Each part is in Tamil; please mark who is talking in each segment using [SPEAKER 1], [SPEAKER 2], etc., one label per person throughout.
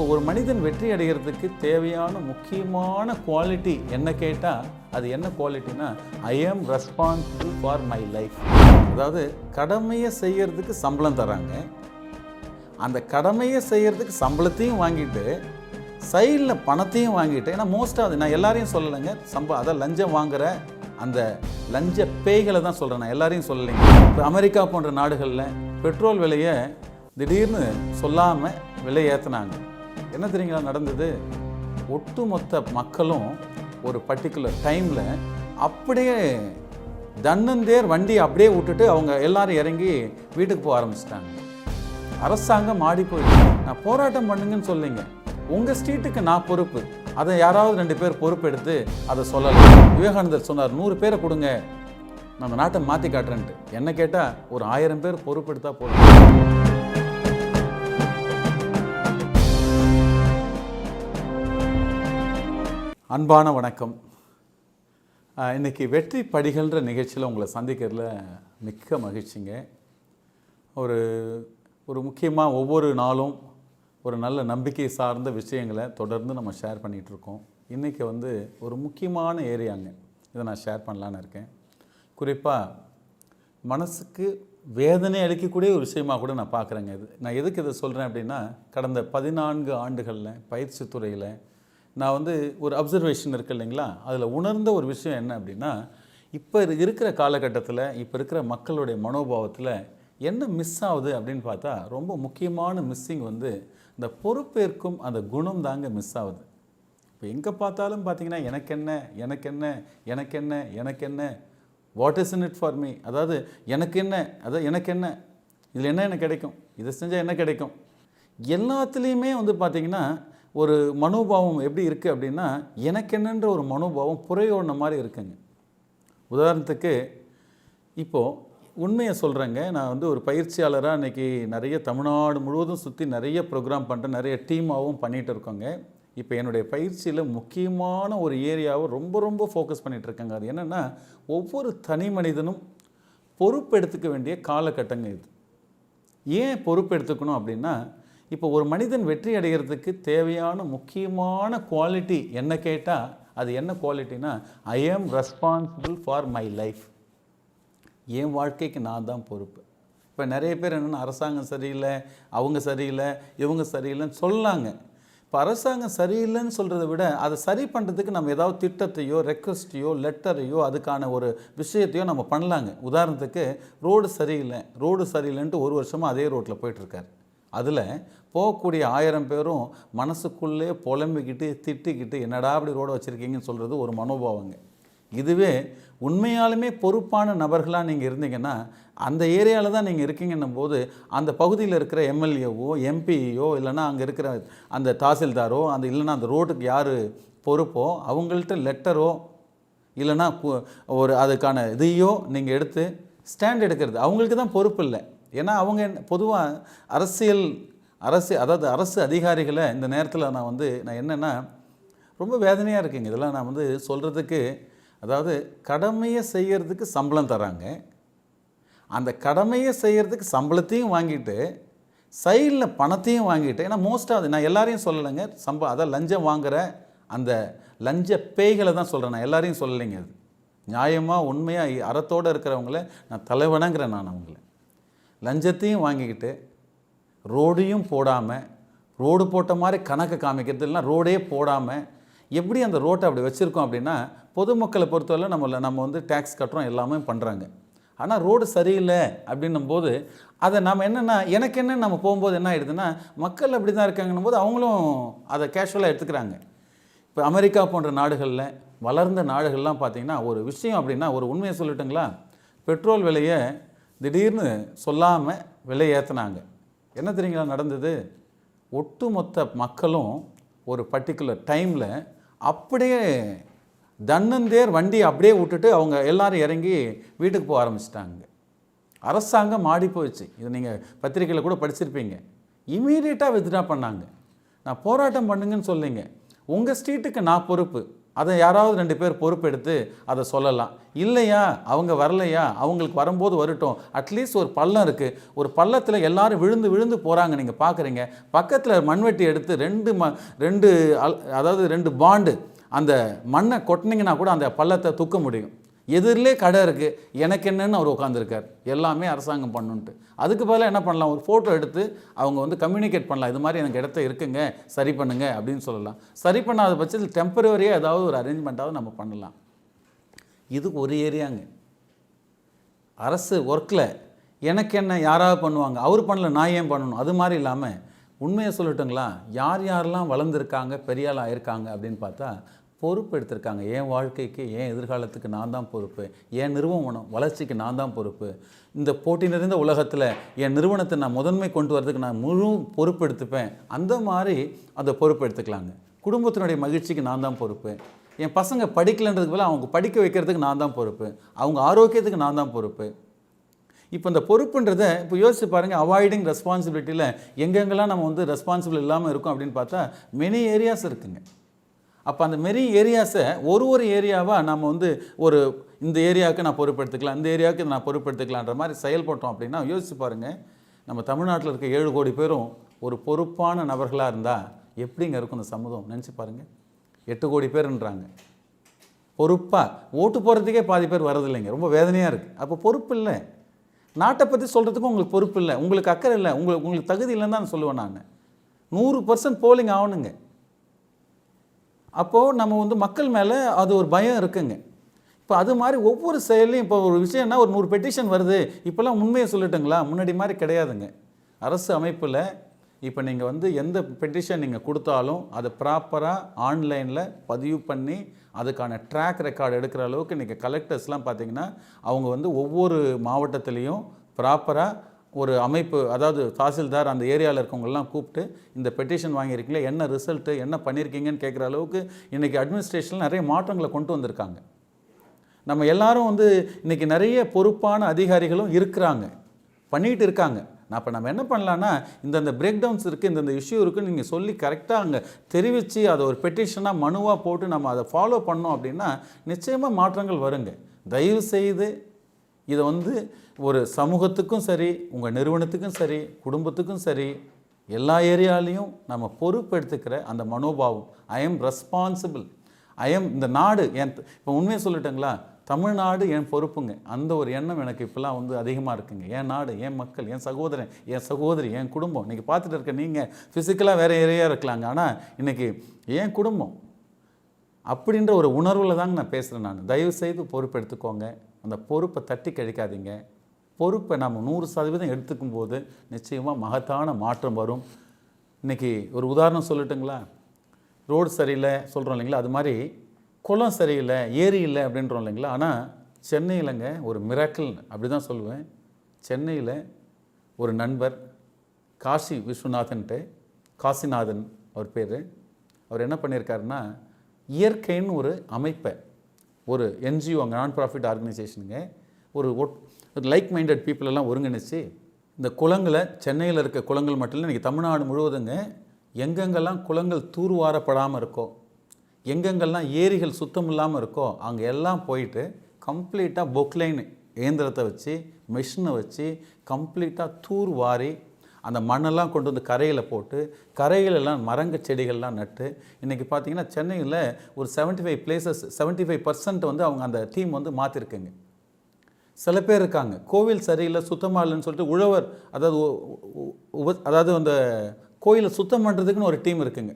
[SPEAKER 1] இப்போ ஒரு மனிதன் வெற்றி அடைகிறதுக்கு தேவையான முக்கியமான குவாலிட்டி என்ன கேட்டால் அது என்ன குவாலிட்டினா I am responsible for my life அதாவது கடமையை செய்கிறதுக்கு சம்பளம் தராங்க. அந்த கடமையை செய்கிறதுக்கு சம்பளத்தையும் வாங்கிட்டு சைடில் பணத்தையும் வாங்கிட்டு ஏன்னா மோஸ்ட்டாக அது நான் எல்லாரையும் சொல்லலைங்க. சம்ப அதான் லஞ்சம் வாங்குகிற அந்த லஞ்ச பேய்களை தான் சொல்கிறேன் நான் எல்லாரையும் சொல்லலைங்க. இப்போ அமெரிக்கா போன்ற நாடுகளில் பெட்ரோல் விலையை திடீர்னு சொல்லாமல் விலை ஏற்றுனாங்க என்ன தெரியுங்களா நடந்தது? ஒட்டுமொத்த மக்களும் ஒரு பர்டிகுலர் டைமில் அப்படியே தன்னந்தேர் வண்டி அப்படியே விட்டுட்டு அவங்க எல்லாரும் இறங்கி வீட்டுக்கு போக ஆரம்பிச்சிட்டாங்க. அரசாங்கம் மாடி போயிடுச்சு. நான் போராட்டம் பண்ணுங்கன்னு சொல்லிங்க உங்கள் ஸ்ட்ரீட்டுக்கு நான் பொறுப்பு. அதை யாராவது ரெண்டு பேர் பொறுப்பெடுத்து அதை சொல்லலாம். விவேகானந்தர் சொன்னார் நூறு பேரை கொடுங்க. நான் அந்த நாட்டை மாற்றி காட்டுறேன்ட்டு. என்ன கேட்டால் ஒரு ஆயிரம் பேர் பொறுப்பெடுத்தா போதும். அன்பான வணக்கம். இன்றைக்கி இன்னைக்கு வெற்றி படிகள்ன்ற நிகழ்ச்சியில் உங்களை சந்திக்கிறதுல மிக்க மகிழ்ச்சிங்க. ஒரு ஒரு முக்கியமாக ஒவ்வொரு நாளும் ஒரு நல்ல நம்பிக்கை சார்ந்த விஷயங்களை தொடர்ந்து நம்ம ஷேர் பண்ணிகிட்ருக்கோம் இன்றைக்கி வந்து ஒரு முக்கியமான ஏரியாங்க. இதை நான் ஷேர் பண்ணலான்னு இருக்கேன். குறிப்பாக மனசுக்கு வேதனை அளிக்கக்கூடிய ஒரு விஷயமாக கூட நான் பார்க்குறேங்க. இது நான் எதுக்கு இதை சொல்கிறேன் அப்படின்னா கடந்த பதினான்கு ஆண்டுகளில் பயிற்சி துறையில் நான் வந்து ஒரு அப்சர்வேஷன் இருக்கு இல்லைங்களா? அதில் உணர்ந்த ஒரு விஷயம் என்ன அப்படின்னா இப்போ இருக்கிற காலகட்டத்தில் இப்போ இருக்கிற மக்களுடைய மனோபாவத்தில் என்ன மிஸ் ஆகுது அப்படின்னு பார்த்தா ரொம்ப முக்கியமான மிஸ்ஸிங் வந்து இந்த பொறுப்பேற்கும் அந்த குணம் தாங்க மிஸ் ஆகுது. இப்போ எங்கே பார்த்தாலும் பார்த்தீங்கன்னா எனக்கு என்ன எனக்கு என்ன எனக்கு என்ன எனக்கு என்ன what is in it for me அதாவது எனக்கு என்ன அதாவது எனக்கு என்ன இதில் என்ன எனக்கு கிடைக்கும்? இதை செஞ்சால் என்ன கிடைக்கும்? எல்லாத்துலேயுமே வந்து பார்த்திங்கன்னா ஒரு மனோபாவம் எப்படி இருக்குது அப்படின்னா எனக்கு என்னன்ற ஒரு மனோபாவம் புறையோடின மாதிரி இருக்குங்க. உதாரணத்துக்கு இப்போது உண்மையை சொல்கிறேங்க நான் வந்து ஒரு பயிற்சியாளராக இன்றைக்கி நிறைய தமிழ்நாடு முழுவதும் சுற்றி நிறைய ப்ரோக்ராம் பண்ணுறேன் நிறைய டீமாகவும் பண்ணிகிட்டு இருக்கோங்க. இப்போ என்னுடைய பயிற்சியில் முக்கியமான ஒரு ஏரியாவை ரொம்ப ரொம்ப ஃபோக்கஸ் பண்ணிகிட்டு இருக்கேங்க. அது என்னென்னா ஒவ்வொரு தனி மனிதனும் பொறுப்பெடுத்துக்க வேண்டிய காலகட்டங்க இது. ஏன் பொறுப்பெடுத்துக்கணும் அப்படின்னா இப்போ ஒரு மனிதன் வெற்றி அடைகிறதுக்கு தேவையான முக்கியமான குவாலிட்டி என்ன கேட்டால் அது என்ன குவாலிட்டினா I am responsible for my life என் வாழ்க்கைக்கு நான் தான் பொறுப்பு. இப்போ நிறைய பேர் என்னென்னா அரசாங்கம் சரியில்லை அவங்க சரியில்லை இவங்க சரியில்லைன்னு சொல்லாங்க. இப்போ அரசாங்கம் சரியில்லைன்னு சொல்கிறத விட அதை சரி பண்ணுறதுக்கு நம்ம ஏதாவது திட்டத்தையோ ரெக்வஸ்ட்டையோ லெட்டரையோ அதுக்கான ஒரு விஷயத்தையோ நம்ம பண்ணலாங்க. உதாரணத்துக்கு ரோடு சரியில்லை ரோடு சரியில்லைன்ட்டு ஒரு வருஷமாக அதே ரோட்டில் போயிட்டுருக்காரு அதில் போகக்கூடிய ஆயிரம் பேரும் மனசுக்குள்ளே புலம்பிக்கிட்டு திட்டிக்கிட்டு என்னடா அப்படி ரோடு வச்சுருக்கீங்கன்னு சொல்கிறது ஒரு மனோபாவங்க. இதுவே உண்மையாலுமே பொறுப்பான நபர்களாக நீங்கள் இருந்தீங்கன்னா அந்த ஏரியாவில் தான் நீங்கள் இருக்கீங்கன்னும் போது அந்த பகுதியில் இருக்கிற எம்எல்ஏவோ எம்பியோ இல்லைன்னா அங்கே இருக்கிற அந்த தாசில்தாரோ அந்த இல்லைன்னா அந்த ரோட்டுக்கு யார் பொறுப்போ அவங்கள்ட்ட லெட்டரோ இல்லைன்னா ஒரு அதுக்கான இதையோ நீங்கள் எடுத்து ஸ்டாண்ட் எடுக்கிறது. அவங்களுக்கு தான் பொறுப்பு இல்லை. ஏன்னா அவங்க பொதுவாக அரசியல் அரசு அதாவது அரசு அதிகாரிகளை இந்த நேரத்தில் நான் வந்து நான் என்னென்னா ரொம்ப வேதனையாக இருக்குங்க. இதெல்லாம் நான் வந்து சொல்கிறதுக்கு அதாவது கடமையை செய்கிறதுக்கு சம்பளம் தராங்க. அந்த கடமையை செய்கிறதுக்கு சம்பளத்தையும் வாங்கிட்டு சைடில் பணத்தையும் வாங்கிட்டு ஏன்னா மோஸ்ட்டாக அது நான் எல்லாரையும் சொல்லலைங்க. சம்ப அதான் லஞ்சம் வாங்குற அந்த லஞ்ச பேய்களை தான் சொல்கிறேன் நான் எல்லாரையும் சொல்லலைங்க அது. நியாயமாக உண்மையாக அறத்தோடு இருக்கிறவங்கள நான் தலைவனங்கிறேன் நான் அவங்கள. லஞ்சத்தையும் வாங்கிக்கிட்டு ரோடையும் போடாமல் ரோடு போட்ட மாதிரி கணக்கு காமிக்கிறது இல்லைனா ரோடே போடாமல் எப்படி அந்த ரோட்டை அப்படி வச்சுருக்கோம் அப்படின்னா பொதுமக்களை பொறுத்தவரை நம்ம நம்ம வந்து டேக்ஸ் கட்டுறோம் எல்லாமே பண்ணுறாங்க ஆனால் ரோடு சரியில்லை அப்படின்னும் போது அதை நம்ம என்னென்னா எனக்கு என்ன நம்ம போகும்போது என்ன ஆகிடுதுன்னா மக்கள் அப்படி தான் இருக்காங்கன்னும் போது அவங்களும் அதை கேஷுவலாக எடுத்துக்கிறாங்க. இப்போ அமெரிக்கா போன்ற நாடுகளில் வளர்ந்த நாடுகள்லாம் பார்த்திங்கன்னா ஒரு விஷயம் அப்படின்னா ஒரு உண்மையை சொல்லட்டுங்களா? பெட்ரோல் விலையை திடீர்னு சொல்லாமல் விலை ஏற்றுனாங்க என்ன தெரியுங்களா நடந்தது? ஒட்டுமொத்த மக்களும் ஒரு பர்டிகுலர் டைமில் அப்படியே தன்னந்தேர் வண்டி அப்படியே விட்டுட்டு அவங்க எல்லாரும் இறங்கி வீட்டுக்கு போக ஆரம்பிச்சிட்டாங்க. அரசாங்கம் மாடி போயிடுச்சு இது நீங்கள் பத்திரிக்கையில் கூட படிச்சிருப்பீங்க. இமீடியட்டாக வித்ட்ரா பண்ணாங்க. நான் போராட்டம் பண்ணுங்கன்னு சொல்லிங்க உங்கள் ஸ்ட்ரீட்டுக்கு நான் பொறுப்பு. அதை யாராவது ரெண்டு பேர் பொறுப்பெடுத்து அதை சொல்லலாம். இல்லையா? அவங்க வரலையா? அவங்களுக்கு வரும்போது வரட்டும். அட்லீஸ்ட் ஒரு பள்ளம் இருக்குது ஒரு பள்ளத்தில் எல்லாரும் விழுந்து விழுந்து போகிறாங்க நீங்கள் பார்க்குறீங்க பக்கத்தில் மண்வெட்டி எடுத்து ரெண்டு ம ரெண்டு அல் அதாவது ரெண்டு பாண்டு அந்த மண்ணை கொட்டினீங்கன்னா கூட அந்த பள்ளத்தை தூக்க முடியும். எதிரிலே கடை இருக்குது எனக்கு என்னன்னு அவர் உட்காந்துருக்கார் எல்லாமே அரசாங்கம் பண்ணுன்ட்டு. அதுக்கு பதிலாக என்ன பண்ணலாம்? ஒரு ஃபோட்டோ எடுத்து அவங்க வந்து கம்யூனிகேட் பண்ணலாம். இது மாதிரி எனக்கு இடத்த இருக்குங்க. சரி பண்ணுங்க அப்படின்னு சொல்லலாம். சரி பண்ணாத பட்சத்தில் டெம்பரவரியாக ஏதாவது ஒரு அரேஞ்ச்மெண்ட்டாவது நம்ம பண்ணலாம். இதுக்கு ஒரு ஏரியாங்க அரசு ஒர்க்கில் எனக்கு என்ன யாராவது பண்ணுவாங்க? அவர் பண்ணல நான் ஏன் பண்ணணும்? அது மாதிரி இல்லாமல் உண்மையை சொல்லட்டுங்களா? யார் யாரெல்லாம் வளர்ந்துருக்காங்க பெரியாளாக ஆள் ஆயிருக்காங்க அப்படின்னு பார்த்தா பொறுப்பு எடுத்திருக்காங்க என் வாழ்க்கைக்கு என் எதிர்காலத்துக்கு நான் தான் பொறுப்பு. என் நிறுவனம் வளர்ச்சிக்கு நான் தான் பொறுப்பு. இந்த போட்டி நிறைந்த உலகத்தில் என் நிறுவனத்தை நான் முதன்மை கொண்டு வரதுக்கு நான் முழு பொறுப்பு எடுத்துப்பேன் அந்த மாதிரி அந்த பொறுப்பு எடுத்துக்கலாங்க குடும்பத்தினுடைய மகிழ்ச்சிக்கு நான் தான் பொறுப்பு. என் பசங்க படிக்கலைன்றதுக்கு பதிலா அவங்க படிக்க வைக்கிறதுக்கு நான் தான் பொறுப்பு. அவங்க ஆரோக்கியத்துக்கு நான் தான் பொறுப்பு. இப்போ இந்த பொறுப்புன்றதை இப்போ யோசிச்சு பாருங்கள் அவாய்டிங் ரெஸ்பான்சிபிலிட்டியில் எங்கெங்கெல்லாம் நம்ம வந்து ரெஸ்பான்சிபிள் இல்லாமல் இருக்கோம் அப்படின்னு பார்த்தா மெனி ஏரியாஸ் இருக்குங்க. அப்போ அந்த மெரி ஏரியாஸை ஒரு ஒரு ஏரியாவாக நம்ம வந்து ஒரு இந்த ஏரியாவுக்கு நான் பொறுப்பெடுத்துக்கலாம் இந்த ஏரியாவுக்கு நான் பொறுப்பெடுத்துக்கலான்ற மாதிரி செயல்பட்டோம் அப்படின்னா யோசிச்சு பாருங்கள் நம்ம தமிழ்நாட்டில் இருக்க ஏழு கோடி பேரும் ஒரு பொறுப்பான நபர்களாக இருந்தால் எப்படிங்க இருக்கும் இந்த சமூகம்? நினச்சி பாருங்கள் எட்டு கோடி பேருன்றாங்க. பொறுப்பாக ஓட்டு போகிறதுக்கே பாதி பேர் வரதில்லைங்க ரொம்ப வேதனையாக இருக்குது அப்போ பொறுப்பு இல்லை. நாட்டை பற்றி சொல்கிறதுக்கும் உங்களுக்கு பொறுப்பு இல்லை. உங்களுக்கு அக்கறை இல்லை. உங்களுக்கு உங்களுக்கு தகுதி இல்லைன்னு தான் சொல்லுவேன் நான். நூறு பர்சன்ட் போலிங் ஆகணுங்க. அப்போது நம்ம வந்து மக்கள் மேலே அது ஒரு பயம் இருக்குங்க. இப்போ அது மாதிரி ஒவ்வொரு செயலையும் இப்போ ஒரு விஷயம்னா ஒரு நூறு பெட்டிஷன் வருது. இப்போல்லாம் உண்மையை சொல்லட்டுங்களா? முன்னாடி மாதிரி கிடையாதுங்க. அரசு அமைப்பில் இப்போ நீங்கள் வந்து எந்த பெட்டிஷன் நீங்கள் கொடுத்தாலும் அதை ப்ராப்பராக ஆன்லைனில் பதிவு பண்ணி அதுக்கான ட்ராக் ரெக்கார்டு எடுக்கிற அளவுக்கு இன்றைக்கி கலெக்டர்ஸ்லாம் பார்த்தீங்கன்னா அவங்க வந்து ஒவ்வொரு மாவட்டத்துலேயும் ப்ராப்பராக ஒரு அமைப்பு அதாவது தாசில்தார் அந்த ஏரியாவில் இருக்கவங்கெல்லாம் கூப்பிட்டு இந்த பெட்டிஷன் வாங்கியிருக்கீங்களா என்ன ரிசல்ட்டு என்ன பண்ணியிருக்கீங்கன்னு கேட்குற அளவுக்கு இன்றைக்கி அட்மினிஸ்ட்ரேஷனில் நிறைய மாற்றங்களை கொண்டு வந்திருக்காங்க. நம்ம எல்லாரும் வந்து இன்றைக்கி நிறைய பொறுப்பான அதிகாரிகளும் இருக்கிறாங்க. பண்ணிகிட்டு இருக்காங்க. நான் அப்போ நம்ம என்ன பண்ணலான்னா இந்தந்த பிரேக் டவுன்ஸ் இருக்குது இந்தந்த இஷ்யூ இருக்குன்னு நீங்கள் சொல்லி கரெக்டாக அங்கே தெரிவித்து அதை ஒரு பெட்டிஷனாக மனுவாக போட்டு நம்ம அதை ஃபாலோ பண்ணோம் அப்படின்னா நிச்சயமாக மாற்றங்கள் வருங்க. தயவு செய்து இதை வந்து ஒரு சமூகத்துக்கும் சரி உங்கள் நிறுவனத்துக்கும் சரி குடும்பத்துக்கும் சரி எல்லா ஏரியாலையும் நம்ம பொறுப்பெடுத்துக்கிற அந்த மனோபாவம். I am responsible I am இந்த நாடு என் இப்போ உண்மையை சொல்லிட்டேங்களா? தமிழ்நாடு என் பொறுப்புங்க. அந்த ஒரு எண்ணம் எனக்கு இப்போல்லாம் வந்து அதிகமாக இருக்குங்க. என் நாடு என் மக்கள் என் சகோதரன் என் சகோதரி என் குடும்பம். இன்றைக்கி பார்த்துட்டு இருக்க நீங்கள் ஃபிசிக்கலாக வேறு ஏரியா இருக்கலாங்க. ஆனால் இன்றைக்கி என் குடும்பம் அப்படின்ற ஒரு உணர்வில் தாங்க நான் பேசுகிறேன் நான். தயவு செய்து அந்த பொறுப்பை தட்டி கழிக்காதீங்க. பொறுப்பை நம்ம நூறு சதவீதம் எடுத்துக்கும் போது நிச்சயமாக மகத்தான மாற்றம் வரும். இன்றைக்கி ஒரு உதாரணம் சொல்லட்டுங்களா? ரோடு சரியில்லை சொல்கிறோம் இல்லைங்களா? அது மாதிரி குளம் சரியில்லை ஏரி இல்லை அப்படின்றோம் இல்லைங்களா? ஆனால் சென்னையிலங்க ஒரு மிராக்கிள் அப்படி தான் சொல்லுவேன். சென்னையில் ஒரு நண்பர் காசி விஸ்வநாதன்ட்டு காசிநாதன் அவர் பேர். அவர் என்ன பண்ணியிருக்காருன்னா இயற்கைன்னு ஒரு அமைப்பை ஒரு என்ஜிஓ அங்கே நான் ப்ராஃபிட் ஆர்கனைசேஷனுங்க ஒரு ஒட் லைக் மைண்டட் பீப்புள் எல்லாம் ஒருங்கிணைச்சு இந்த குளங்களை சென்னையில் இருக்க குளங்கள் மட்டும் இல்லை இன்றைக்கி தமிழ்நாடு முழுவதுங்க எங்கெங்கெல்லாம் குளங்கள் தூர்வாரப்படாமல் இருக்கோ எங்கெங்கெல்லாம் ஏரிகள் சுத்தம் இல்லாமல் இருக்கோ அங்கே எல்லாம் போயிட்டு கம்ப்ளீட்டாக பொக்லைன் இயந்திரத்தை வச்சு மிஷினை வச்சு கம்ப்ளீட்டாக தூர் வாரி அந்த மண்ணெல்லாம் கொண்டு வந்து கரையில் போட்டு கரையிலெல்லாம் மரங்க செடிகள்லாம் நட்டு இன்றைக்கி பார்த்தீங்கன்னா சென்னையில் ஒரு 75 five places seventy five percent வந்து அவங்க அந்த டீம் வந்து மாற்றிருக்குங்க சில பேர் இருக்காங்க. கோவில் சரியில்லை சுத்தமாக இல்லைன்னு சொல்லிட்டு உழவர் அதாவது உப- அதாவது அந்த கோயிலை சுத்தம் பண்ணுறதுக்குன்னு ஒரு டீம் இருக்குங்க.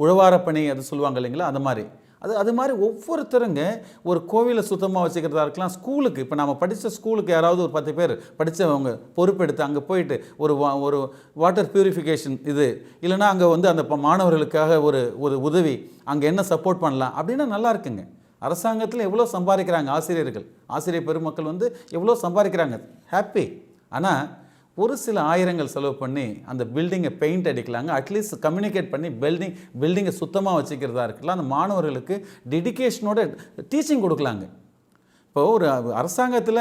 [SPEAKER 1] உழவாரப்பணி அது சொல்லுவாங்க இல்லைங்களா? அந்த மாதிரி. அது அது மாதிரி ஒவ்வொருத்தருங்க ஒரு கோவிலை சுத்தமாக வச்சுக்கிறதா இருக்கலாம் ஸ்கூலுக்கு. இப்போ நம்ம படித்த ஸ்கூலுக்கு யாராவது ஒரு பத்து பேர் படித்தவங்க பொறுப்பெடுத்து அங்கே போயிட்டு ஒரு வா ஒரு வாட்டர் பியூரிஃபிகேஷன் இது இல்லைன்னா அங்கே வந்து அந்த ப- மாணவர்களுக்காக ஒரு ஒரு உதவி அங்கே என்ன சப்போர்ட் பண்ணலாம் அப்படின்னா நல்லா இருக்குங்க. அரசாங்கத்தில் எவ்வளோ சம்பாதிக்கிறாங்க ஆசிரியர்கள். ஆசிரியர் பெருமக்கள் வந்து எவ்வளோ சம்பாதிக்கிறாங்க. ஹாப்பி ஆனால் ஒரு சில ஆயிரங்கள் செலவு பண்ணி அந்த பில்டிங்கை பெயிண்ட் அடிக்கலாங்க. அட்லீஸ்ட் கம்யூனிகேட் பண்ணி பில்டிங் பில்டிங்கை சுத்தமாக வச்சுக்கிறதா இருக்கலாம் அந்த மாணவர்களுக்கு டெடிக்கேஷனோட டீச்சிங் கொடுக்கலாங்க. இப்போ ஒரு அரசாங்கத்தில்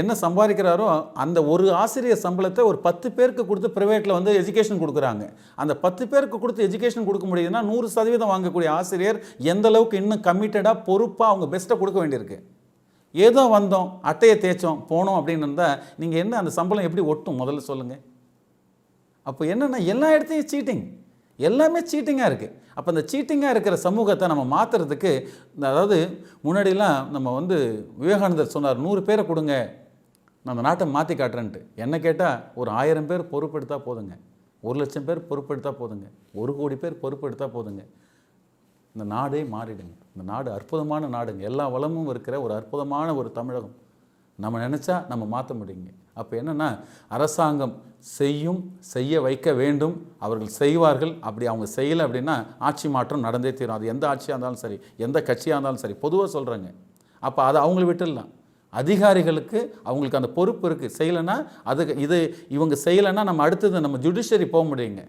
[SPEAKER 1] என்ன சம்பாதிக்கிறாரோ அந்த ஒரு ஆசிரியர் சம்பளத்தை ஒரு பத்து பேருக்கு கொடுத்து ப்ரைவேட்டில் வந்து எஜுகேஷன் கொடுக்குறாங்க. அந்த பத்து பேருக்கு கொடுத்து எஜுகேஷன் கொடுக்க முடியுதுன்னா நூறு சதவீதம் வாங்கக்கூடிய ஆசிரியர் எந்த அளவுக்கு இன்னும் கமிட்டடாக பொறுப்பாக அவங்க பெஸ்ட்டை கொடுக்க வேண்டியிருக்கு. ஏதோ வந்தோம் அட்டையை தேய்ச்சோம் போனோம் அப்படின்னு இருந்தால் நீங்கள் என்ன அந்த சம்பளம் எப்படி ஒட்டும்? முதல்ல சொல்லுங்கள் அப்போ என்னென்னா எல்லா இடத்தையும் சீட்டிங் எல்லாமே சீட்டிங்காக இருக்குது அப்போ அந்த சீட்டிங்காக இருக்கிற சமூகத்தை நம்ம மாற்றுறதுக்கு அதாவது முன்னாடிலாம் நம்ம வந்து விவேகானந்தர் சொன்னார் நூறு பேரை கொடுங்க. நான் அந்த நாட்டை மாற்றி காட்டுறேன்ட்டு. என்ன கேட்டால் ஒரு ஆயிரம் பேர் பொறுப்பெடுத்தால் போதுங்க. ஒரு லட்சம் பேர் பொறுப்பெடுத்தால் போதுங்க. ஒரு கோடி பேர் பொறுப்பெடுத்தால் போதுங்க. இந்த நாடே மாறிடுங்க. இந்த நாடு அற்புதமான நாடுங்க. எல்லா வளமும் இருக்கிற ஒரு அற்புதமான ஒரு தமிழகம். நம்ம நினச்சா நம்ம மாற்ற முடியுங்க. அப்போ என்னென்னா அரசாங்கம் செய்யும் செய்ய வைக்க வேண்டும். அவர்கள் செய்வார்கள். அப்படி அவங்க செய்யலை அப்படின்னா ஆட்சி மாற்றம் நடந்தே தீரும். அது எந்த ஆட்சியாக இருந்தாலும் சரி எந்த கட்சியாக இருந்தாலும் சரி பொதுவாக சொல்கிறேங்க அப்போ அதை அவங்கள விட்டுடலாம். அதிகாரிகளுக்கு அவங்களுக்கு அந்த பொறுப்பு இருக்குது செய்யலைன்னா அதுக்கு இது இவங்க செய்யலைன்னா நம்ம அடுத்தது நம்ம ஜுடிஷரி போக முடியுங்க.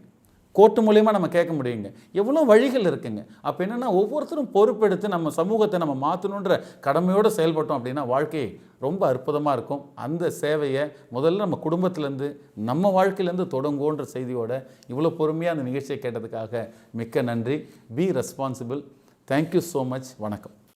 [SPEAKER 1] கோர்ட்டு மூலியமாக நம்ம கேட்க முடியுங்க. எவ்வளோ வழிகள் இருக்குங்க. அப்போ என்னென்னா ஒவ்வொருத்தரும் பொறுப்பெடுத்து நம்ம சமூகத்தை நம்ம மாற்றணுன்ற கடமையோடு செயல்பட்டோம் அப்படின்னா வாழ்க்கை ரொம்ப அற்புதமாக இருக்கும். அந்த சேவையை முதல்ல நம்ம குடும்பத்திலேருந்து நம்ம வாழ்க்கையிலேருந்து தொடங்குவோன்ற செய்தியோட இவ்வளோ பொறுமையாக அந்த நிகழ்ச்சியை கேட்டதுக்காக மிக்க நன்றி. Be responsible thank you so much வணக்கம்.